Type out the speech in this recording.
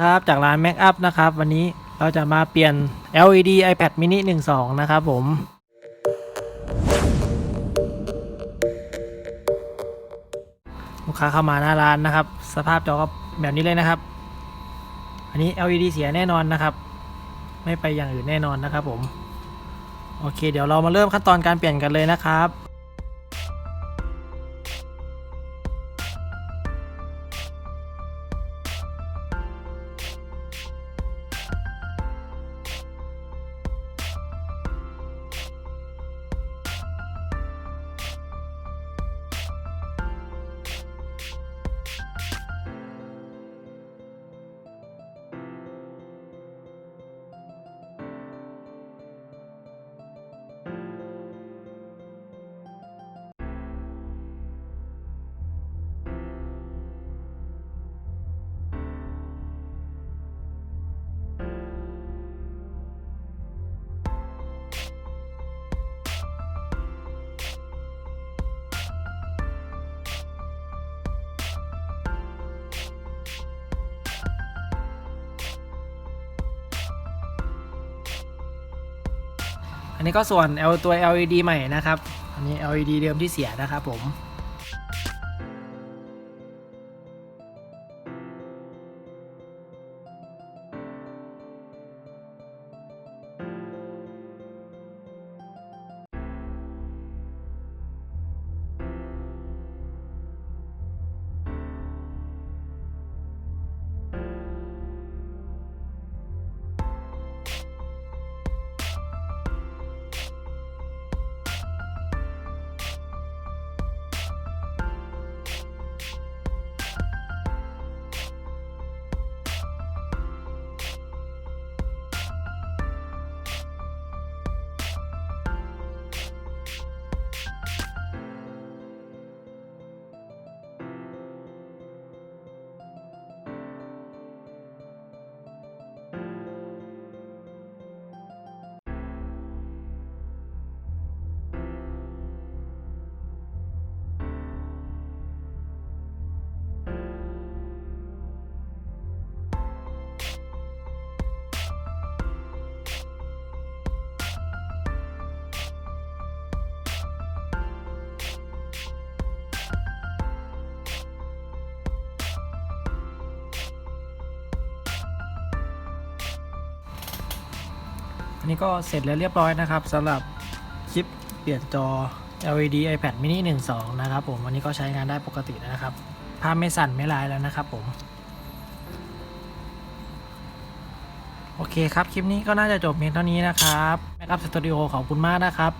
ครับจากร้าน Mac Up นะครับ วันนี้เราจะมาเปลี่ยน LED iPad mini 12 นะครับผม ลูกค้าเข้ามาหน้าร้านนะครับ สภาพจอก็แบบนี้เลยนะครับ อันนี้ LED เสียแน่นอนนะครับ ไม่ไปอย่างอื่นแน่นอนนะครับผม โอเค เดี๋ยวเรามาเริ่มขั้นตอนการเปลี่ยนกันเลยนะครับ อันนี้ก็ส่วน L ตัว LED ใหม่นะครับ อันนี้ LED เดิมที่เสียนะครับผม อันนี้ก็เสร็จแล้วเรียบร้อยนะครับสำหรับคลิปเปลี่ยนจอ LED iPad mini 12 นะครับผมวันนี้ก็ใช้งานได้ปกติแล้วนะครับภาพไม่สั่นไม่ลายแล้วนะครับผม โอเคครับ คลิปนี้ก็น่าจะจบเพียงเท่านี้นะครับแม็กอัพสตูดิโอขอบคุณมากนะครับ